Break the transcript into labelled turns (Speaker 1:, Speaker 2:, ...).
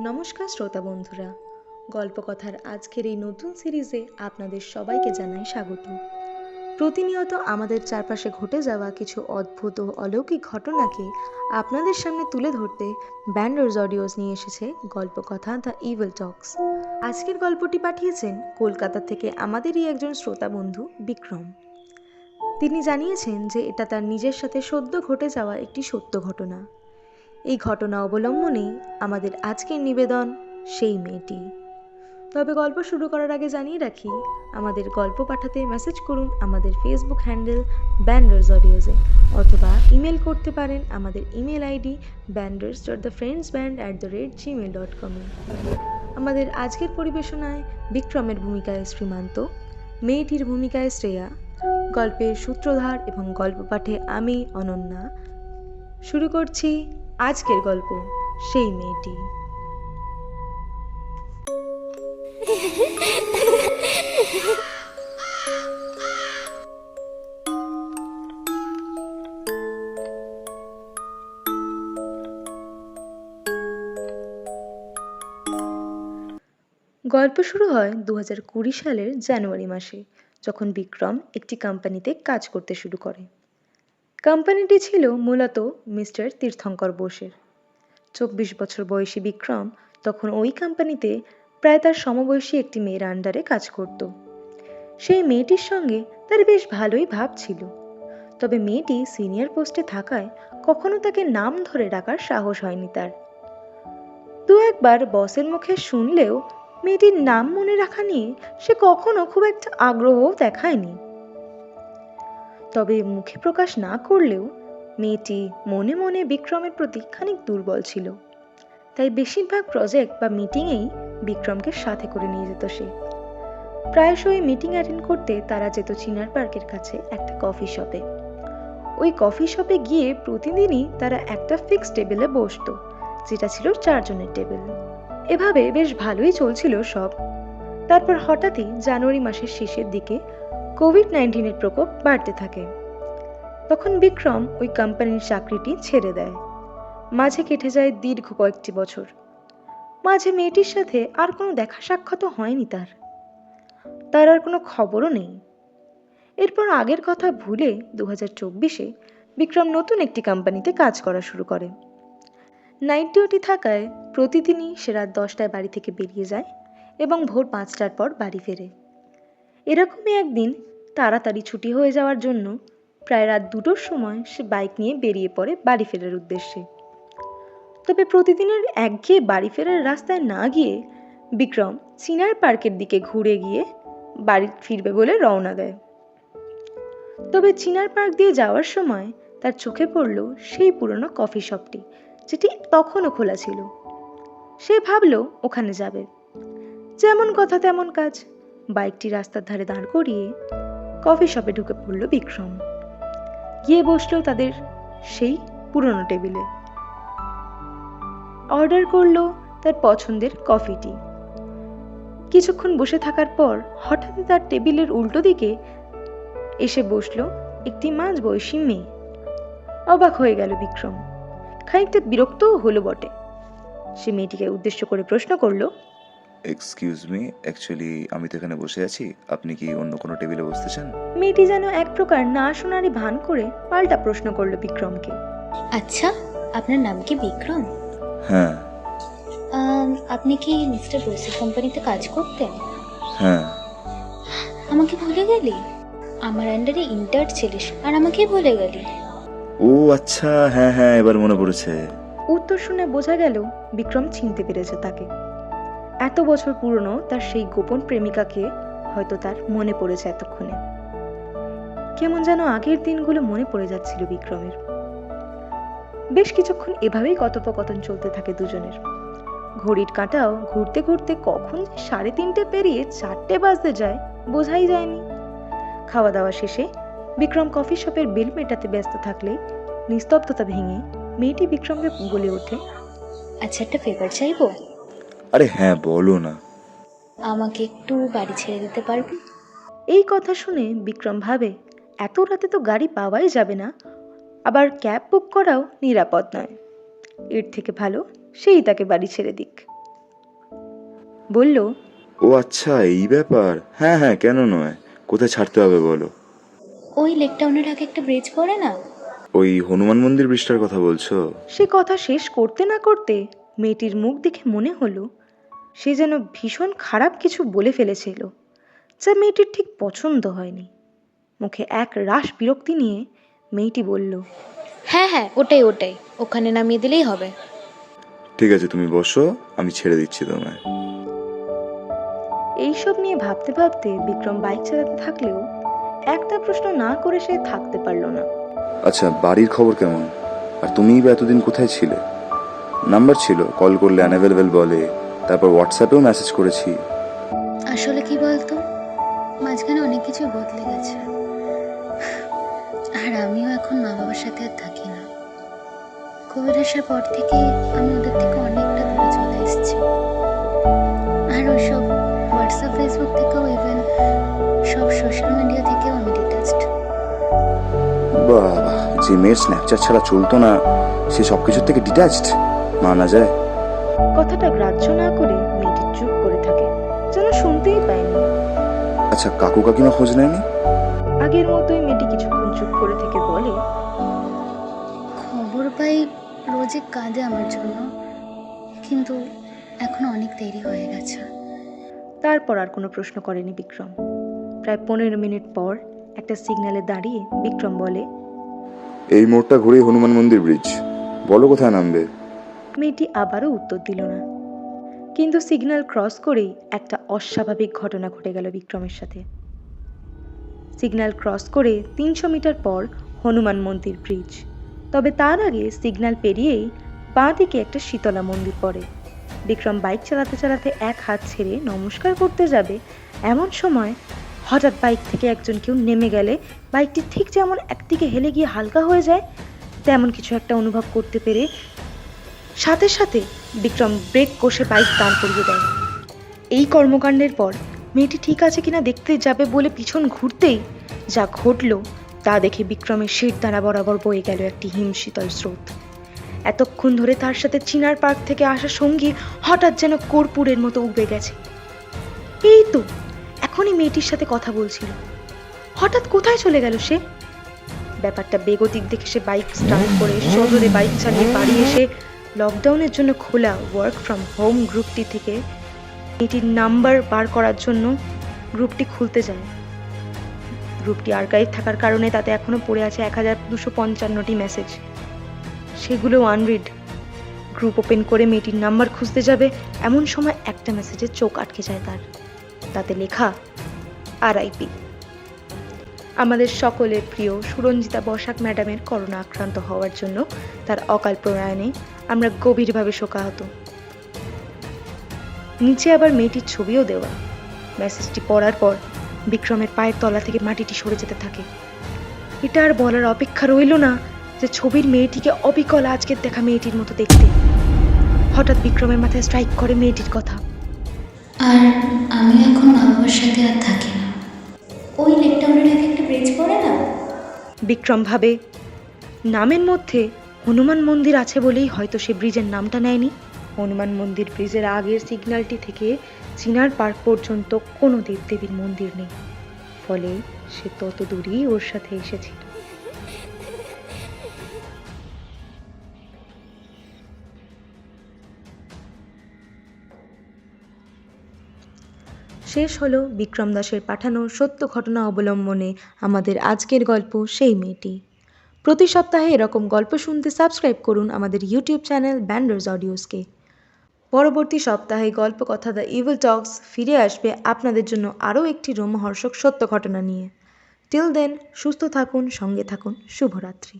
Speaker 1: নমস্কার শ্রোতা বন্ধুরা। গল্পকথার আজকের এই নতুন সিরিজে আপনাদের সবাইকে জানাই স্বাগত। প্রতিনিয়ত আমাদের চারপাশে ঘটে যাওয়া কিছু অদ্ভুত ও অলৌকিক ঘটনাকে আপনাদের সামনে তুলে ধরতে ব্যান্ডার্স অডিওস নিয়ে এসেছে গল্পকথা দ্য ইভেল টক্স। আজকের গল্পটি পাঠিয়েছেন কলকাতা থেকে আমাদেরই একজন শ্রোতা বন্ধু বিক্রম। তিনি জানিয়েছেন যে এটা তার নিজের সাথে সদ্য ঘটে যাওয়া একটি সত্য ঘটনা। এই ঘটনা অবলম্বনেই আমাদের আজকের নিবেদন সেই মেয়েটি। তবে গল্প শুরু করার আগে জানিয়ে রাখি, আমাদের গল্প পাঠাতে মেসেজ করুন আমাদের ফেসবুক হ্যান্ডেল ব্যান্ডার্স অডিওজে অথবা ইমেল করতে পারেন আমাদের email ID banders dot the friends band at the rate Gmail dot কমে আমাদের আজকের পরিবেশনায় বিক্রমের ভূমিকায় শ্রীমান্ত, মেয়েটির ভূমিকায় শ্রেয়া, গল্পের সূত্রধার এবং গল্প পাঠে আমি অনন্যা। শুরু করছি আজকের গল্প সেই মেয়েটি। গল্প শুরু হয় দু হাজার কুড়ি সালের জানুয়ারি মাসে, যখন বিক্রম একটি কোম্পানিতে কাজ করতে শুরু করে। কোম্পানিটি ছিল মূলত মিস্টার তীর্থঙ্কর বোসের। চব্বিশ বছর বয়সী বিক্রম তখন ওই কোম্পানিতে প্রায় তার সমবয়সী একটি মেয়ের আন্ডারে কাজ করত। সেই মেয়েটির সঙ্গে তার বেশ ভালোই ভাব ছিল। তবে মেয়েটি সিনিয়র পোস্টে থাকায় কখনো তাকে নাম ধরে ডাকার সাহস হয়নি তার। দু একবার বসের মুখে শুনলেও মেয়েটির নাম মনে রাখা নিয়ে সে কখনো খুব একটা আগ্রহও দেখায়নি। তবে মুখে প্রকাশ না করলেও মেয়েটি মনে মনে বিক্রমের প্রতি খানিক দুর্বল ছিল। তাই বেশিরভাগ প্রজেক্ট বা মিটিংয়েই বিক্রমকে সাথে করে নিয়ে যেত সে। প্রায়শই মিটিং অ্যাটেন্ড করতে তারা যেত চিনার পার্কের কাছে একটা কফি শপে ওই কফি শপে গিয়ে প্রতিদিনই তারা একটা ফিক্সড টেবিলে বসতো, যেটা ছিল চারজনের টেবিল এভাবে বেশ ভালোই চলছিল সব। তারপর হঠাৎই জানুয়ারি মাসের শেষের দিকে কোভিড নাইন্টিনের প্রকোপ বাড়তে থাকে। তখন বিক্রম ওই কোম্পানির চাকরিটি ছেড়ে দেয়। মাঝে কেটে যায় দীর্ঘ কয়েকটি বছর। মাঝে মেয়েটির সাথে আর কোনো দেখা সাক্ষাৎ হয়নি তার। তার আর কোনো খবরও নেই। এরপর আগের কথা ভুলে দু হাজার চব্বিশে বিক্রম নতুন একটি কোম্পানিতে কাজ করা শুরু করে। নাইট ডিউটি থাকায় প্রতিদিনই সে রাত দশটায় বাড়ি থেকে বেরিয়ে যায় এবং ভোর পাঁচটার পর বাড়ি ফেরে। এরকমই একদিন তাড়াতাড়ি ছুটি হয়ে যাওয়ার জন্য প্রায় রাত দুটোর সময় সে বাইক নিয়ে বেরিয়ে পড়ে বাড়ি ফেরার উদ্দেশ্যে। তবে প্রতিদিনের একঘেয়ে বাড়ি ফেরার রাস্তায় না গিয়ে বিক্রম চিনার পার্কের দিকে ঘুরে গিয়ে বাড়ি ফিরবে বলে রওনা দেয়। তবে চিনার পার্ক দিয়ে যাওয়ার সময় তার চোখে পড়ল সেই পুরনো কফি শপটি, যেটি তখনও খোলা ছিল। সে ভাবলো ওখানে যাবে। যেমন কথা তেমন কাজ। বাইকটি রাস্তার ধারে দাঁড় করিয়ে কফি শপে ঢুকে পড়ল বিক্রম। গিয়ে বসল তাদের সেই পুরনো টেবিলে। অর্ডার করল তার পছন্দের কফিটি। কিছুক্ষণ বসে থাকার পর হঠাৎ তার টেবিলের উল্টো দিকে এসে বসল একটি মাঝ বয়সী মেয়ে। অবাক হয়ে গেল বিক্রম। খানিকটা বিরক্তও হলো বটে। সে মেয়েটিকে উদ্দেশ্য করে প্রশ্ন করল
Speaker 2: এক্সকিউজ মি অ্যাকচুয়ালি আমি তো এখানে বসে আছি। আপনি কি অন্য কোনো টেবিলে বসতে চান?
Speaker 1: মেয়েটি যেন এক প্রকার না শোনারই ভান করে পাল্টা প্রশ্ন করল বিক্রমকে।
Speaker 3: আচ্ছা আপনার নাম কি বিক্রম?
Speaker 2: হ্যাঁ।
Speaker 3: আম, আপনি কি মিস্টার বসির কোম্পানিতে কাজ করতেন?
Speaker 2: হ্যাঁ।
Speaker 3: আমাকে ভুলে গেলি? আমার আন্ডারে ইন্টার ছিলিস আর আমাকে ভুলে গেলি।
Speaker 2: ও আচ্ছা হ্যাঁ হ্যাঁ এবার মনে পড়েছে।
Speaker 1: উত্তর শুনে বোঝা গেল বিক্রম চিনতে পেরেছে তাকে। এত বছর পুরনো তার সেই গোপন প্রেমিকাকে হয়তো তার মনে পড়েছে এতক্ষণে। কেমন যেন আগের দিনগুলো মনে পড়ে যাচ্ছিল বিক্রমের। বেশ কিছুক্ষণ এভাবেই কথোপকথন চলতে থাকে দুজনের। ঘড়ির কাঁটাও ঘুরতে ঘুরতে কখন যে সাড়ে তিনটে পেরিয়ে চারটে বাজতে যায়, বোঝাই যায়নি। খাওয়া দাওয়া শেষে বিক্রম কফি শপের বিল মেটাতে ব্যস্ত থাকলে নিস্তব্ধতা ভেঙে মেয়েটি বিক্রমকে বলে ওঠে
Speaker 3: আচ্ছা একটা ফেভার চাইব?
Speaker 2: আরে হ্যাঁ বলো না।
Speaker 3: আমাকে একটু বাড়ি ছেড়ে দিতে পারবে?
Speaker 1: এই কথা শুনে বিক্রম ভাবে এত রাতে তো গাড়ি পাওয়াই যাবে না। আবার ক্যাব বুক করাও নিরাপদ নয়। এর থেকে ভালো সেই তাকে বাড়ি ছেড়ে দিক। বলল
Speaker 2: ও আচ্ছা এই ব্যাপার? হ্যাঁ হ্যাঁ কেন নয়? কোথায় ছাড়তে হবে বলো?
Speaker 3: ওই লেক টাউনের আগে একটা ব্রিজ পড়ে না?
Speaker 2: ওই হনুমান মন্দির ব্রিজটার কথা বলছো?
Speaker 1: সে কথা শেষ করতে না করতে মেয়েটির মুখ দেখে মনে হলো সে যেন ভীষণ খারাপ কিছু বলে ফেলেছিল যা মেয়েটির ঠিক পছন্দ হয়নি। মুখে এক রাস বিরক্তি নিয়ে মেয়েটি বলল
Speaker 3: হ্যাঁ হ্যাঁ ওটাই ওটাই ওখানে নামিয়ে দিলেই হবে।
Speaker 2: ঠিক আছে তুমি বসো আমি ছেড়ে দিচ্ছি তোমায়।
Speaker 1: এইসব নিয়ে ভাবতে ভাবতে বিক্রম বাইক চালাতে থাকলেও একটা প্রশ্ন না করে সে থাকতে পারল না।
Speaker 2: আচ্ছা বাড়ির খবর কেমন? আর তুমিই বা এতদিন কোথায় ছিলে? নাম্বার ছিল কল করলে অ্যানাভেলেবেল বলে তারপর হোয়াটসঅ্যাপেও মেসেজ করেছি।
Speaker 3: আসলে কি বলতো? মাঝখানে অনেক কিছু বদলে গেছে। আর আমিও এখন মা বাবার সাথে আর থাকি না। কোভিড আসার পর থেকে আমি ওদের থেকে অনেকটা দূরে চলে এসেছি। আর ওইসব হোয়াটসঅ্যাপ ফেসবুক থেকেও ইভেন সব সোশ্যাল মিডিয়া থেকেও আমি ডিটাচড
Speaker 2: বাবা যে মেয়ের স্ন্যাপচ্যাট ছাড়া চলতো না সে সব কিছুর থেকে ডিটাচড মানা যায়।
Speaker 1: কথাটা গ্রাহ্য না করে মেয়েটি চুপ করে থাকে। যেন শুনতেই পায়নি।
Speaker 2: আচ্ছা কাকু কাকিমা খোঁজ নেয়নি?
Speaker 1: আগের মতোই মেয়েটি কিছুক্ষণ চুপ করে থেকে বলে
Speaker 3: খবর পাই রোজে কাঁদে আমার জন্য কিন্তু এখন অনেক দেরি হয়ে গেছে।
Speaker 1: তারপর আর কোনো প্রশ্ন করেনি বিক্রম। প্রায় পনেরো মিনিট পর একটা সিগন্যালে দাঁড়িয়ে বিক্রম বলে
Speaker 2: এই মোড়টা ঘুরে হনুমান মন্দির ব্রিজ। বলো কোথায় নামবে?
Speaker 1: মেয়েটি আবারও উত্তর দিল না। কিন্তু সিগন্যাল ক্রস করেই একটা অস্বাভাবিক ঘটনা ঘটে গেল বিক্রমের সাথে। সিগন্যাল ক্রস করে তিনশো মিটার পর হনুমান মন্দির ব্রিজ। তবে তার আগে সিগন্যাল পেরিয়েই বাঁ দিকে একটা শীতলা মন্দির পড়ে। বিক্রম বাইক চালাতে চালাতে এক হাত ছেড়ে নমস্কার করতে যাবে এমন সময় হঠাৎ বাইক থেকে একজন কেউ নেমে গেলে বাইকটি ঠিক যেমন একদিকে হেলে গিয়ে হালকা হয়ে যায়, তেমন কিছু একটা অনুভব করতে পেরে সাথে সাথে বিক্রম ব্রেক কষে বাইক দাঁড় করিয়ে দেয়। এই কর্মকাণ্ডের পর মেয়েটি ঠিক আছে কিনা দেখতে যাবে বলে পিছন ঘুরতেই যা ঘটল তা দেখে বিক্রমের শির দ্বারা বরাবর বয়ে গেল একটি হিমশীতল স্রোত। এতক্ষণ ধরে তার সাথে চিনার পার্ক থেকে আসা সঙ্গী হঠাৎ যেন কর্পূরের মতো উবে গেছে। এই তো, এখনই মেয়েটির সাথে কথা বলছিল। হঠাৎ কোথায় চলে গেল সে? ব্যাপারটা বেগতিক দেখে সে বাইক স্টার্ট করে সজোরে বাইক চালিয়ে বাড়ি এসে লকডাউনের জন্য খোলা ওয়ার্ক ফ্রম হোম গ্রুপটি থেকে এটির নাম্বার বার করার জন্য গ্রুপটি খুলতে যায়। গ্রুপটি আর্কাইভ থাকার কারণে তাতে এখনও পড়ে আছে এক হাজার দুশো পঞ্চান্নটি মেসেজ সেগুলো আনরিড গ্রুপ ওপেন করে মেয়েটির নাম্বার খুঁজতে যাবে, এমন সময় একটা মেসেজে চোখ আটকে যায় তার। তাতে লেখা আরআইপি আমাদের সকলের প্রিয় সুরঞ্জিতা বসাক ম্যাডামের করোনা আক্রান্ত হওয়ার জন্য তার অকাল প্রয়াণে আমরা গভীরভাবে শোকাহত। নিচে আবার মেয়েটির ছবিও দেওয়া। মেসেজটি পড়ার পর বিক্রমের পায়ের তলা থেকে মাটিটি সরে যেতে থাকে। এটা আর বলার অপেক্ষা রইল না যে ছবির মেয়েটিকে অবিকল আজকের দেখা মেয়েটির মতো দেখতে। হঠাৎ বিক্রমের মাথায় স্ট্রাইক করে মেয়েটির কথা।
Speaker 3: আর আমি এখন মা বাবার সাথে আর থাকি না। ওই লেক টাউনের আগে একটা ব্রিজ পড়ে না?
Speaker 1: বিক্রম ভাবে নামের মধ্যে হনুমান মন্দির আছে বলেই হয়তো সে ব্রিজের নামটা নেয়নি। হনুমান মন্দির ব্রিজের আগের সিগন্যালটি থেকে চিনার পার্ক পর্যন্ত কোনো দেবদেবীর মন্দির নেই। ফলে সে তত দূরই ওর সাথে এসেছিল। শেষ হলো বিক্রম দাসের পাঠানো সত্য ঘটনা অবলম্বনে আমাদের আজকের গল্প সেই মেয়েটি। প্রতি সপ্তাহে এরকম গল্প শুনতে সাবস্ক্রাইব করুন আমাদের ইউটিউব চ্যানেল ব্যান্ডার্স অডিওসকে পরবর্তী সপ্তাহে গল্প কথা দ্য ইভিল টক্স ফিরে আসবে আপনাদের জন্য আরও একটি রোমহর্ষক সত্য ঘটনা নিয়ে। টিল দেন সুস্থ থাকুন, সঙ্গে থাকুন, শুভরাত্রি।